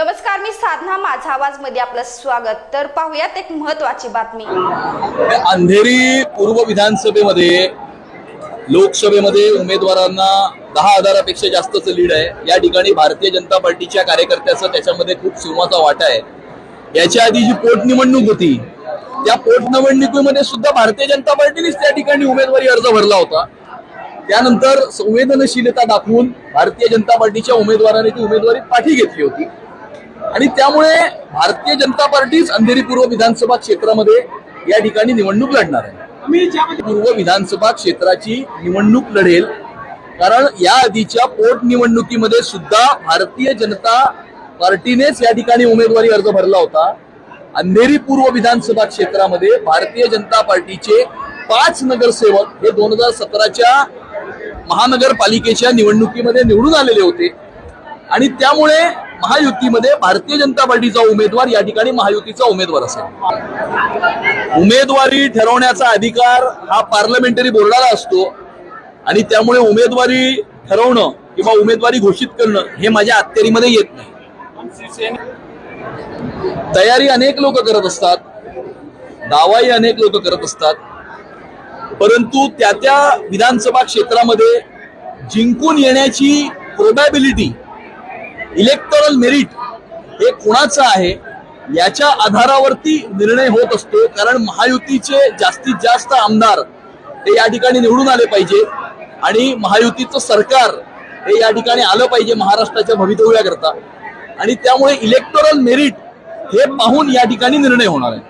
नमस्कार मी साधना माझा आवाजमध्ये आपलं स्वागत. तर पाहूयात एक महत्वाची बातमी. अंधेरी पूर्व विधानसभेमध्ये लोकसभेमध्ये उमेदवारांना दहा हजारापेक्षा जास्तच लीड आहे. या ठिकाणी भारतीय जनता पार्टीच्या कार्यकर्त्याचा त्याच्यामध्ये खूप सिंहाचा वाटा आहे. याच्या आधी जी पोटनिवडणूक होती त्या पोटनिवडणुकीमध्ये सुद्धा भारतीय जनता पार्टीनेच त्या ठिकाणी उमेदवारी अर्ज भरला होता. त्यानंतर संवेदनशीलता दाखवून भारतीय जनता पार्टीच्या उमेदवाराने ती उमेदवारी पाठी घेतली होती. आणि त्यामुळे भारतीय जनता पार्टीच अंधेरी पूर्व विधानसभा क्षेत्रामध्ये या ठिकाणी निवडणूक लढणार आहे. पूर्व विधानसभा क्षेत्राची निवडणूक लढेल कारण या आधीच्या पोटनिवडणुकीमध्ये सुद्धा भारतीय जनता पार्टीनेच या ठिकाणी उमेदवारी अर्ज भरला होता. अंधेरी पूर्व विधानसभा क्षेत्रामध्ये भारतीय जनता पार्टीचे पाच नगरसेवक हे दोन हजार सतराच्या महानगरपालिकेच्या निवडणुकीमध्ये निवडून आलेले होते. आणि त्यामुळे महायुतीमध्ये भारतीय जनता पार्टीचा उमेदवार या ठिकाणी महायुतीचा उमेदवार असेल. उमेदवारी ठरवण्याचा अधिकार हा पार्लमेंटरी बोर्डाला असतो आणि त्यामुळे उमेदवारी ठरवणं किंवा उमेदवारी घोषित करणं हे माझ्या अखत्यारीमध्ये येत नाही. तयारी अनेक लोक करत असतात. दावाही अनेक लोक करत असतात. परंतु त्या त्या विधानसभा क्षेत्रामध्ये जिंकून येण्याची प्रोबॅबिलिटी इलेक्टोरल मेरिट हे कोणाचं आहे याच्या आधारावरती निर्णय होत असतो. कारण महायुतीचे जास्तीत जास्त आमदार हे या ठिकाणी निवडून आले पाहिजे आणि महायुतीचं सरकार हे या ठिकाणी आलं पाहिजे महाराष्ट्राच्या भवितव्याकरता. आणि त्यामुळे इलेक्टोरल मेरिट हे पाहून या ठिकाणी निर्णय होणार आहे.